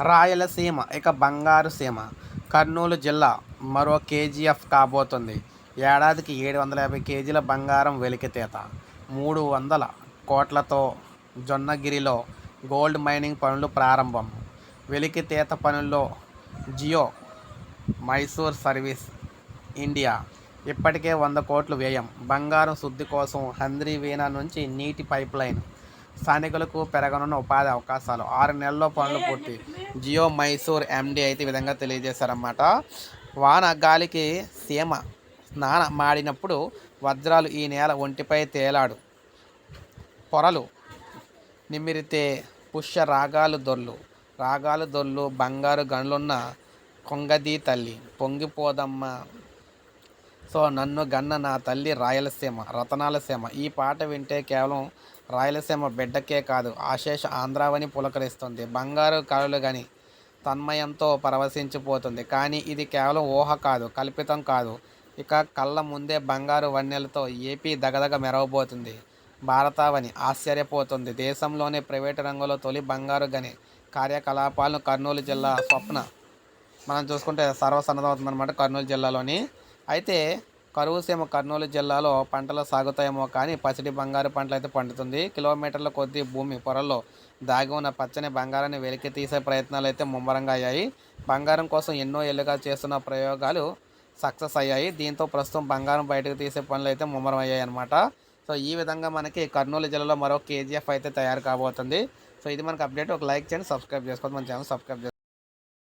రాయలసీమ ఇక బంగారు సీమ. కర్నూలు జిల్లా మరో కేజీఎఫ్ కాబోతుంది. ఏడాదికి ఏడు వందల యాభై కేజీల బంగారం వెలికితీత మూడు వందల కోట్లతో జొన్నగిరిలో గోల్డ్ మైనింగ్ పనులు ప్రారంభం. వెలికితీత పనుల్లో జియో మైసూర్ సర్వీస్ ఇండియా. ఇప్పటికే వంద కోట్లు వ్యయం. బంగారం శుద్ధి కోసం హంద్రీ వీణా నుంచి నీటి పైప్ లైన్ స్థానికులకు పెరగనున్న ఉపాధి అవకాశాలు. ఆరు నెలల్లో పనులు పూర్తి. జియో మైసూర్ ఎండీ అయితే ఈ విధంగా తెలియజేశారన్నమాట. వాన గాలికి సీమ స్నాన మాడినప్పుడు వజ్రాలు ఈ నేల ఒంటిపై తేలాడు. పొరలు నిమిరితే పుష్య రాగాలు దొర్లు. రాగాలు దొర్లు బంగారు గనులున్న కొంగది తల్లి. పొంగిపోదమ్మ సో నన్ను గన్న నా తల్లి రాయలసీమ రతనాలసీమ. ఈ పాట వింటే కేవలం రాయలసీమ బిడ్డకే కాదు ఆశేష ఆంధ్రావని పులకరిస్తుంది. బంగారు కళలు గని తన్మయంతో పరవశించిపోతుంది. కానీ ఇది కేవలం ఊహ కాదు కల్పితం కాదు. ఇక కళ్ళ ముందే బంగారు వన్నెలతో ఏపీ దగదగ మెరవబోతుంది. భారతావని ఆశ్చర్యపోతుంది. దేశంలోనే ప్రైవేటు రంగంలో తొలి బంగారు గని కార్యకలాపాలను కర్నూలు జిల్లా స్వప్న మనం చూసుకుంటే సర్వసన్నదం అవుతుందన్నమాట కర్నూలు జిల్లాలోని అయితే కరువు సీమ కర్నూలు జిల్లాలో పంటలు సాగుతాయేమో కానీ పసిడి బంగారు పంటలు అయితే పండుతుంది. కిలోమీటర్ల కొద్దీ భూమి పొరల్లో దాగి ఉన్న పచ్చని బంగారాన్ని వెలికి తీసే ప్రయత్నాలు అయితే ముమ్మరంగా అయ్యాయి. బంగారం కోసం ఎన్నో ఏళ్ళుగా చేస్తున్న ప్రయోగాలు సక్సెస్ అయ్యాయి. దీంతో ప్రస్తుతం బంగారం బయటకు తీసే పనులు అయితే ముమ్మరం అయ్యాయి అనమాట సో ఈ విధంగా మనకి కర్నూలు జిల్లాలో మరో కేజీఎఫ్ అయితే తయారు కాబోతుంది. సో ఇది మనకు అప్డేట్. ఒక లైక్ చేయండి సబ్స్క్రైబ్ చేసుకోవద్దు మన ఛానల్ సబ్స్క్రైబ్ చేసుకోండి.